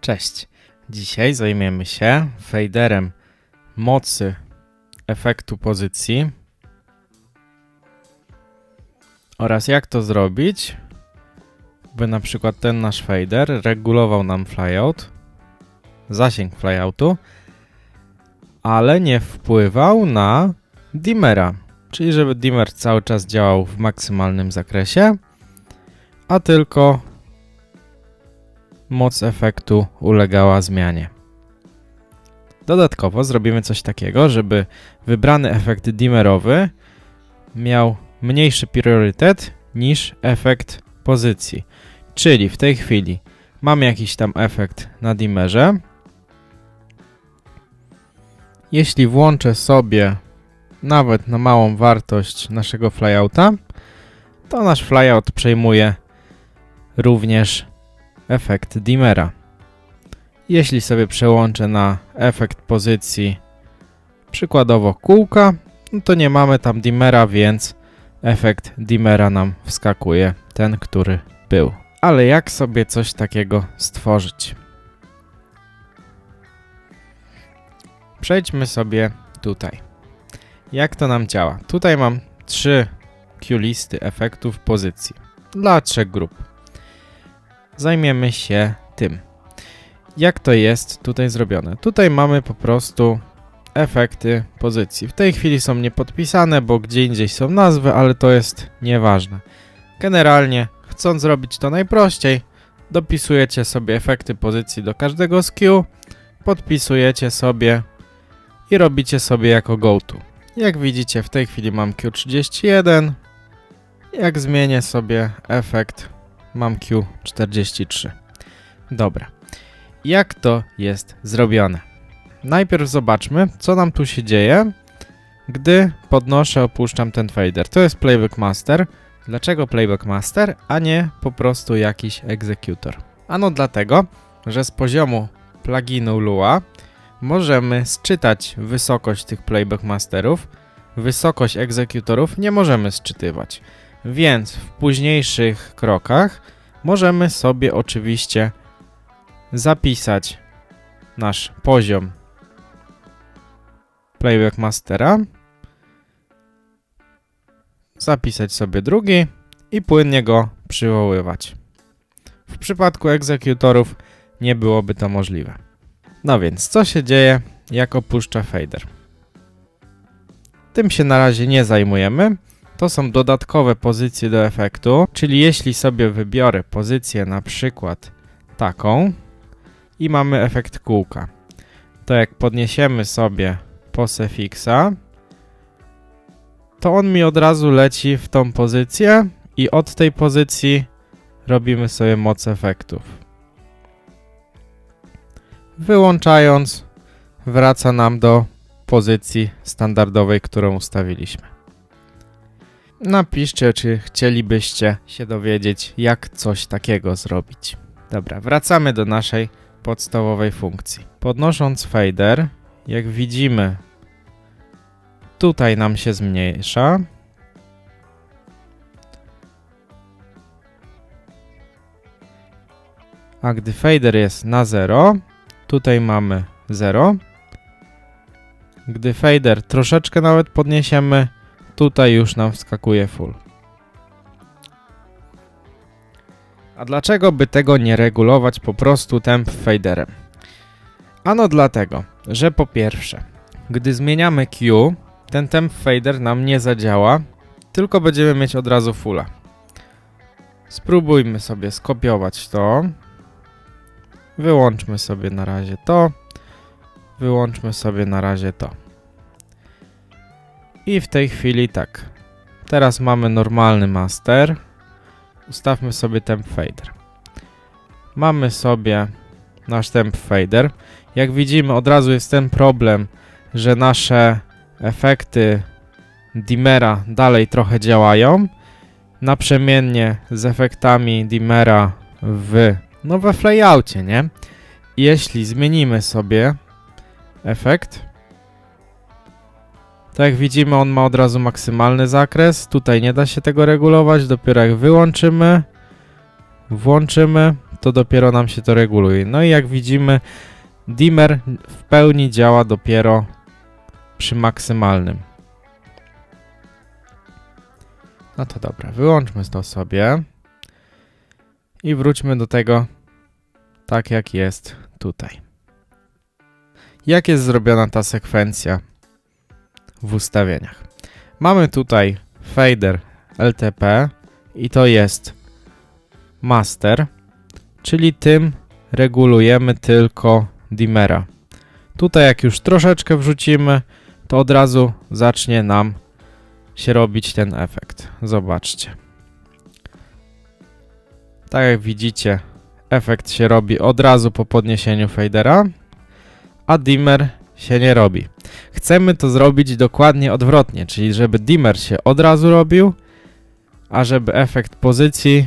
Cześć. Dzisiaj zajmiemy się faderem mocy efektu pozycji oraz jak to zrobić, by na przykład ten nasz fader regulował nam flyout, zasięg flyoutu, ale nie wpływał na dimmera, czyli żeby dimmer cały czas działał w maksymalnym zakresie, a tylko moc efektu ulegała zmianie. Dodatkowo zrobimy coś takiego, żeby wybrany efekt dimmerowy miał mniejszy priorytet niż efekt pozycji. Czyli w tej chwili mam jakiś tam efekt na dimmerze. Jeśli włączę sobie nawet na małą wartość naszego flyouta, to nasz flyout przejmuje również efekt dimmera. Jeśli sobie przełączę na efekt pozycji przykładowo kółka, no to nie mamy tam dimmera, więc efekt dimmera nam wskakuje, ten, który był. Ale jak sobie coś takiego stworzyć? Przejdźmy sobie tutaj. Jak to nam działa? Tutaj mam trzy Q-listy efektów pozycji dla trzech grup zajmiemy się tym. Jak to jest tutaj zrobione? Tutaj mamy po prostu efekty pozycji. W tej chwili są niepodpisane, bo gdzie indziej są nazwy, ale to jest nieważne. Generalnie, chcąc zrobić to najprościej, dopisujecie sobie efekty pozycji do każdego z podpisujecie sobie i robicie sobie jako goto. Jak widzicie, w tej chwili mam Q31. Jak zmienię sobie efekt mam Q43. Dobra. Jak to jest zrobione? Najpierw zobaczmy, co nam tu się dzieje, gdy podnoszę, opuszczam ten fader. To jest Playback Master. Dlaczego Playback Master, a nie po prostu jakiś egzekutor? Ano dlatego, że z poziomu pluginu Lua możemy sczytać wysokość tych Playback Masterów, wysokość egzekutorów nie możemy sczytywać. Więc w późniejszych krokach możemy sobie oczywiście zapisać nasz poziom Playback Mastera, zapisać sobie drugi i płynnie go przywoływać. W przypadku egzekutorów nie byłoby to możliwe. No więc, co się dzieje, jak opuszcza fader? Tym się na razie nie zajmujemy, to są dodatkowe pozycje do efektu, czyli jeśli sobie wybiorę pozycję na przykład taką i mamy efekt kółka, to jak podniesiemy sobie pose fixa, to on mi od razu leci w tą pozycję i od tej pozycji robimy sobie moc efektów. Wyłączając wraca nam do pozycji standardowej, którą ustawiliśmy. Napiszcie, czy chcielibyście się dowiedzieć, jak coś takiego zrobić. Dobra, wracamy do naszej podstawowej funkcji. Podnosząc fader, jak widzimy, tutaj nam się zmniejsza. A gdy fader jest na 0, tutaj mamy 0. Gdy fader troszeczkę nawet podniesiemy, Tutaj już nam wskakuje full. A dlaczego by tego nie regulować po prostu temp faderem? Ano dlatego, że po pierwsze, gdy zmieniamy Q, ten temp fader nam nie zadziała, tylko będziemy mieć od razu fulla. Spróbujmy sobie skopiować to. Wyłączmy sobie na razie to. Wyłączmy sobie na razie to. I w tej chwili tak. Teraz mamy normalny master. Ustawmy sobie temp fader. Mamy sobie nasz temp fader. Jak widzimy od razu jest ten problem, że nasze efekty dimmera dalej trochę działają. Naprzemiennie z efektami dimmera w, no we flayoutie, nie? Jeśli zmienimy sobie efekt, tak jak widzimy, on ma od razu maksymalny zakres. Tutaj nie da się tego regulować. Dopiero jak wyłączymy, włączymy, to dopiero nam się to reguluje. No i jak widzimy, dimmer w pełni działa dopiero przy maksymalnym. No to dobra, wyłączmy to sobie i wróćmy do tego tak jak jest tutaj. Jak jest zrobiona ta sekwencja w ustawieniach? Mamy tutaj fader LTP i to jest master, czyli tym regulujemy tylko dimmera. Tutaj jak już troszeczkę wrzucimy, to od razu zacznie nam się robić ten efekt. Zobaczcie. Tak jak widzicie, efekt się robi od razu po podniesieniu fadera, a dimmer się nie robi. Chcemy to zrobić dokładnie odwrotnie, czyli żeby dimmer się od razu robił, a żeby efekt pozycji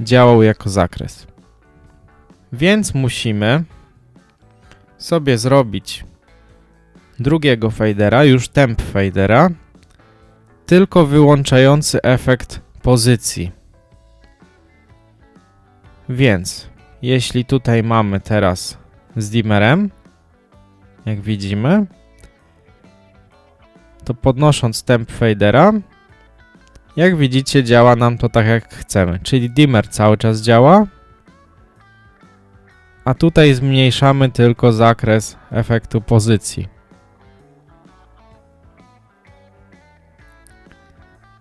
działał jako zakres. Więc musimy sobie zrobić drugiego fadera, już temp fadera, tylko wyłączający efekt pozycji. Więc jeśli tutaj mamy teraz z dimmerem, jak widzimy, to podnosząc temp fadera, jak widzicie działa nam to tak jak chcemy, czyli dimmer cały czas działa, a tutaj zmniejszamy tylko zakres efektu pozycji.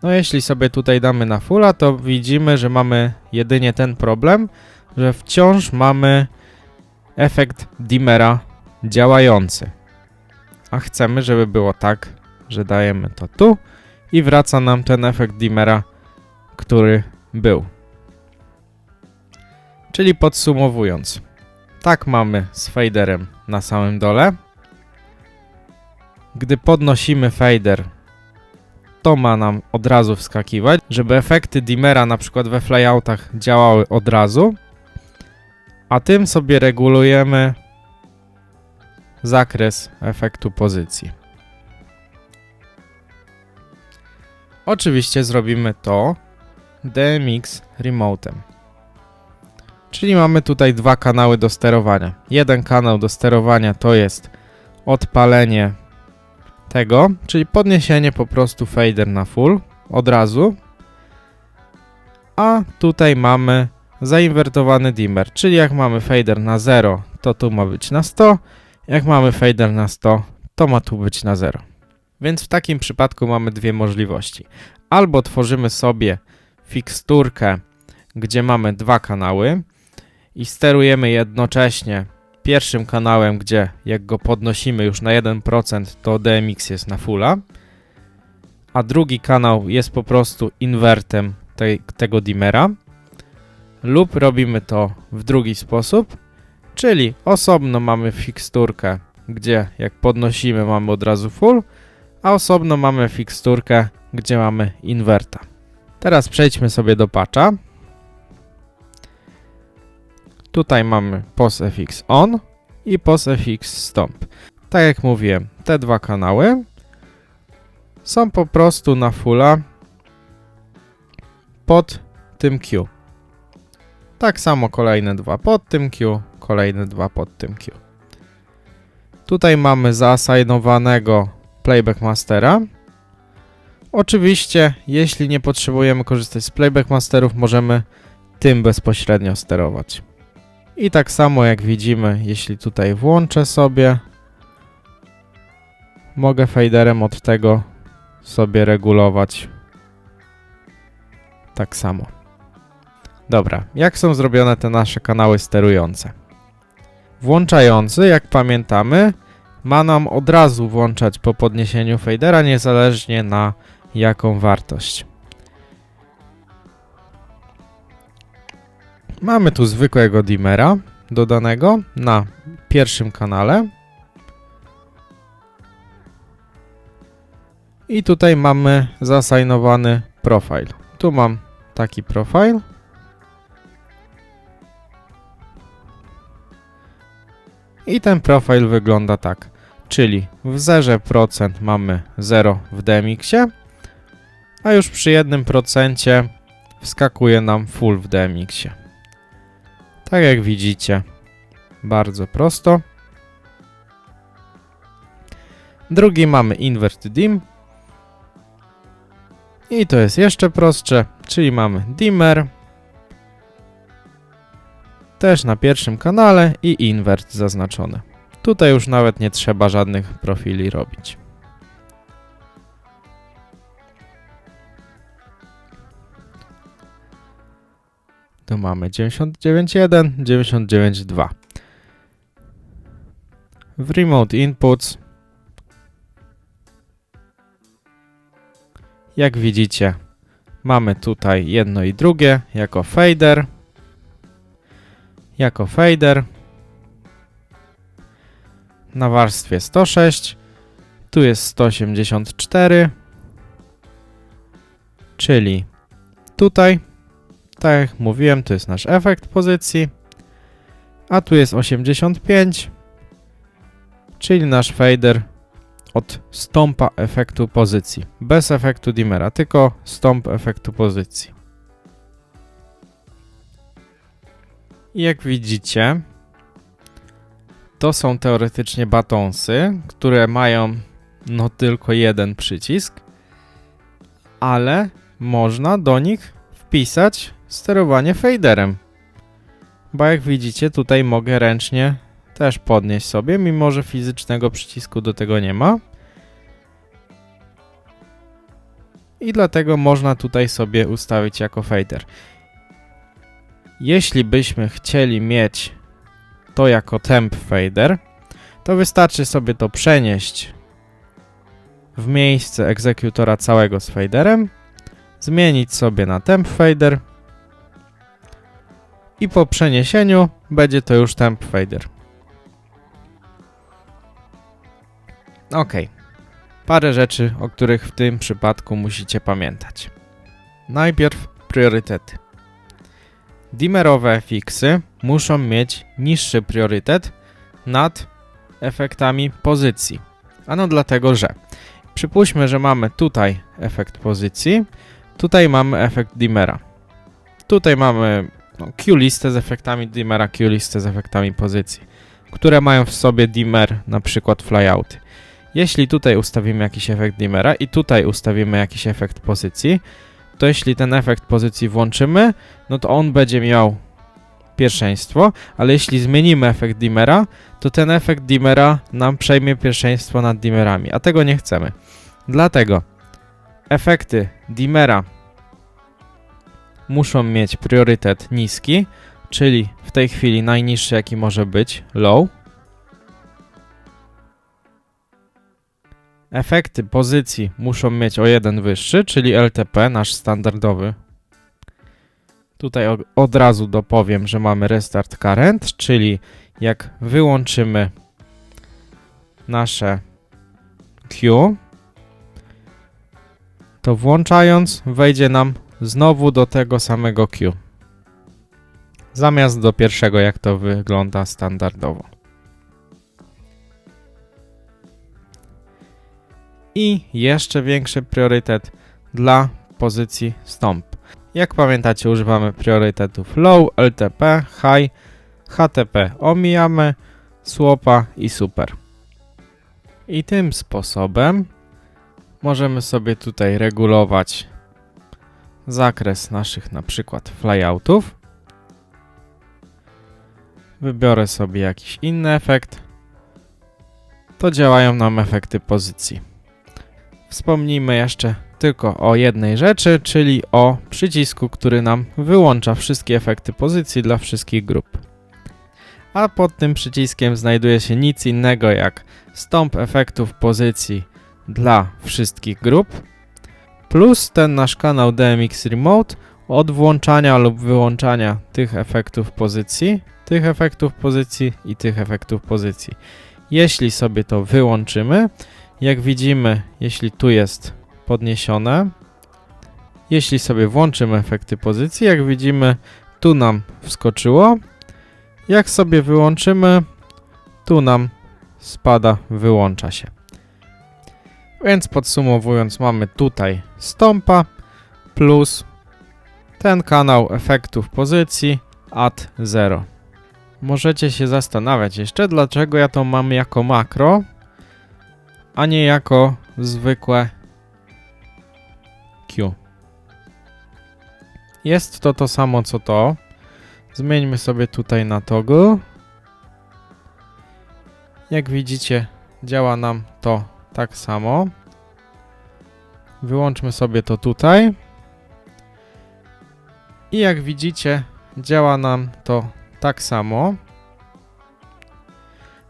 No jeśli sobie tutaj damy na fulla, to widzimy, że mamy jedynie ten problem, że wciąż mamy efekt dimmera działający. A chcemy, żeby było tak, że dajemy to tu i wraca nam ten efekt dimmera, który był. Czyli podsumowując, tak mamy z faderem na samym dole. Gdy podnosimy fader, to ma nam od razu wskakiwać, żeby efekty dimmera na przykład we flyoutach działały od razu, a tym sobie regulujemy zakres efektu pozycji. Oczywiście zrobimy to DMX Remote'em. Czyli mamy tutaj dwa kanały do sterowania. Jeden kanał do sterowania to jest odpalenie tego, czyli podniesienie po prostu fader na full od razu. A tutaj mamy zainwertowany dimmer, czyli jak mamy fader na 0, to tu ma być na 100, jak mamy fader na 100, to ma tu być na 0. Więc w takim przypadku mamy dwie możliwości. Albo tworzymy sobie fiksturkę, gdzie mamy dwa kanały i sterujemy jednocześnie pierwszym kanałem, gdzie jak go podnosimy już na 1%, to DMX jest na fulla, a drugi kanał jest po prostu inwertem tej, tego dimmera, lub robimy to w drugi sposób, czyli osobno mamy fiksturkę, gdzie jak podnosimy mamy od razu full, a osobno mamy fiksturkę, gdzie mamy inwerta. Teraz przejdźmy sobie do patcha. Tutaj mamy POSFX ON i POSFX STOMP. Tak jak mówiłem, te dwa kanały są po prostu na fulla pod tym Q. Tak samo kolejne dwa pod tym Q, kolejne dwa pod tym Q. Tutaj mamy zaassignowanego Playback Mastera. Oczywiście, jeśli nie potrzebujemy korzystać z Playback Masterów, możemy tym bezpośrednio sterować. I tak samo jak widzimy, jeśli tutaj włączę sobie, mogę faderem od tego sobie regulować tak samo. Dobra, jak są zrobione te nasze kanały sterujące? Włączający, jak pamiętamy, ma nam od razu włączać po podniesieniu fadera, niezależnie na jaką wartość. Mamy tu zwykłego dimmera dodanego na pierwszym kanale. I tutaj mamy zasainowany profil. Tu mam taki profil. I ten profil wygląda tak. Czyli w 0% mamy 0 w DMX-ie, a już przy 1% wskakuje nam full w DMX-ie. Tak jak widzicie, bardzo prosto. Drugi mamy Invert Dim. I to jest jeszcze prostsze, czyli mamy dimmer. Też na pierwszym kanale i invert zaznaczony. Tutaj już nawet nie trzeba żadnych profili robić. Tu mamy 99.1, 99.2. W Remote Inputs jak widzicie mamy tutaj jedno i drugie jako fader jako fader. Na warstwie 106 tu jest 184 czyli tutaj. Tak jak mówiłem, to jest nasz efekt pozycji, a tu jest 85, czyli nasz fader od stąpa efektu pozycji, bez efektu dimmera, tylko stąp efektu pozycji. I jak widzicie, to są teoretycznie batonsy, które mają no tylko jeden przycisk, ale można do nich wpisać sterowanie faderem. Bo jak widzicie, tutaj mogę ręcznie też podnieść sobie, mimo że fizycznego przycisku do tego nie ma. I dlatego można tutaj sobie ustawić jako fader. Jeśli byśmy chcieli mieć to jako temp fader, to wystarczy sobie to przenieść w miejsce egzekutora całego z faderem, zmienić sobie na temp fader i po przeniesieniu będzie to już temp fader. Ok. Parę rzeczy, o których w tym przypadku musicie pamiętać. Najpierw priorytety. Dimmerowe fixy muszą mieć niższy priorytet nad efektami pozycji. Ano dlatego, że przypuśćmy, że mamy tutaj efekt pozycji, tutaj mamy efekt dimmera. Tutaj mamy no, Q-listę z efektami dimmera, Q-listę z efektami pozycji, które mają w sobie dimmer, na przykład flyouty. Jeśli tutaj ustawimy jakiś efekt dimmera i tutaj ustawimy jakiś efekt pozycji, to jeśli ten efekt pozycji włączymy, no to on będzie miał pierwszeństwo, ale jeśli zmienimy efekt dimmera, to ten efekt dimmera nam przejmie pierwszeństwo nad dimmerami, a tego nie chcemy. Dlatego efekty dimmera muszą mieć priorytet niski, czyli w tej chwili najniższy jaki może być, low. Efekty pozycji muszą mieć o jeden wyższy, czyli LTP, nasz standardowy. Tutaj od razu dopowiem, że mamy restart current, czyli jak wyłączymy nasze Q, to włączając wejdzie nam znowu do tego samego Q. Zamiast do pierwszego, jak to wygląda standardowo. I jeszcze większy priorytet dla pozycji stomp. Jak pamiętacie, używamy priorytetów low, LTP, high, HTP omijamy, słopa i super. I tym sposobem możemy sobie tutaj regulować zakres naszych na przykład flyoutów. Wybiorę sobie jakiś inny efekt. To działają nam efekty pozycji. Wspomnijmy jeszcze tylko o jednej rzeczy, czyli o przycisku, który nam wyłącza wszystkie efekty pozycji dla wszystkich grup. A pod tym przyciskiem znajduje się nic innego jak stąp efektów pozycji dla wszystkich grup plus ten nasz kanał DMX Remote od włączania lub wyłączania tych efektów pozycji, tych efektów pozycji i tych efektów pozycji. Jeśli sobie to wyłączymy, jak widzimy, jeśli tu jest podniesione, jeśli sobie włączymy efekty pozycji, jak widzimy, tu nam wskoczyło. Jak sobie wyłączymy, tu nam spada, wyłącza się. Więc podsumowując, mamy tutaj stąpa plus ten kanał efektów pozycji add 0. możecie się zastanawiać jeszcze, dlaczego ja to mam jako makro, a nie jako zwykłe Q. Jest to to samo co to. Zmieńmy sobie tutaj na toggle. Jak widzicie, działa nam to tak samo. Wyłączmy sobie to tutaj. I jak widzicie, działa nam to tak samo.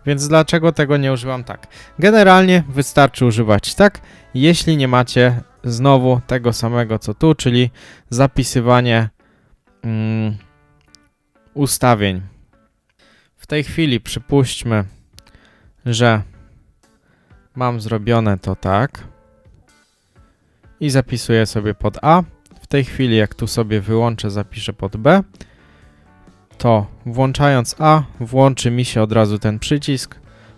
Więc dlaczego tego nie używam tak? Generalnie wystarczy używać tak, jeśli nie macie znowu tego samego co tu, czyli zapisywanie mm, ustawień. W tej chwili przypuśćmy, że mam zrobione to tak i zapisuję sobie pod A. W tej chwili, jak tu sobie wyłączę, zapiszę pod B, to włączając A, włączy mi się od razu ten przycisk,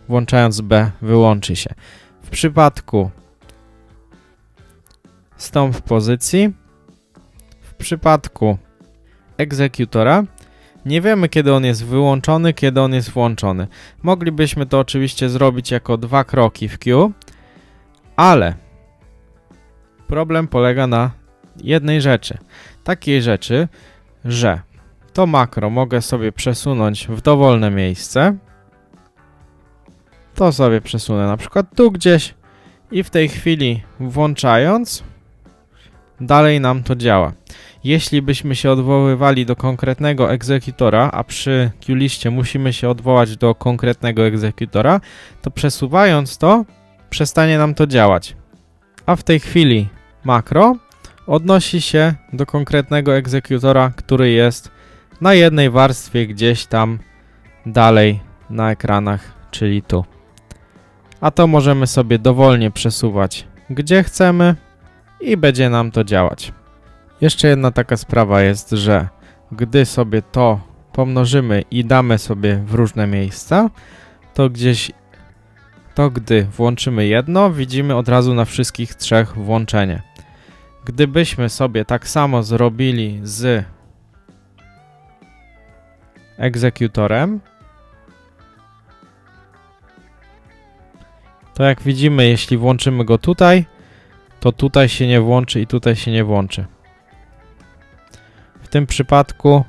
włączając B, wyłączy się. W przypadku stąd w pozycji, w przypadku egzekutora, nie wiemy kiedy on jest wyłączony, kiedy on jest włączony. Moglibyśmy to oczywiście zrobić jako dwa kroki w Q, ale problem polega na jednej rzeczy. Takiej rzeczy, że to makro mogę sobie przesunąć w dowolne miejsce. To sobie przesunę na przykład tu gdzieś i w tej chwili włączając dalej nam to działa. Jeśli byśmy się odwoływali do konkretnego egzekutora, a przy QLiście musimy się odwołać do konkretnego egzekutora, to przesuwając to, przestanie nam to działać. A w tej chwili makro odnosi się do konkretnego egzekutora, który jest na jednej warstwie gdzieś tam dalej na ekranach, czyli tu. A to możemy sobie dowolnie przesuwać gdzie chcemy i będzie nam to działać. Jeszcze jedna taka sprawa jest, że gdy sobie to pomnożymy i damy sobie w różne miejsca, to gdzieś to gdy włączymy jedno, widzimy od razu na wszystkich trzech włączenie. Gdybyśmy sobie tak samo zrobili z egzekutorem, to jak widzimy, jeśli włączymy go tutaj, to tutaj się nie włączy i tutaj się nie włączy. W tym przypadku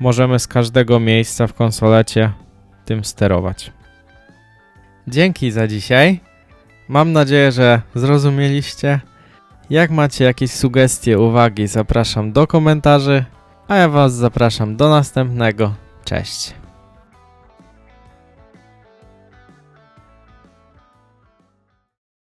możemy z każdego miejsca w konsolecie tym sterować. Dzięki za dzisiaj. Mam nadzieję, że zrozumieliście. Jak macie jakieś sugestie, uwagi, zapraszam do komentarzy, a ja Was zapraszam do następnego. Cześć.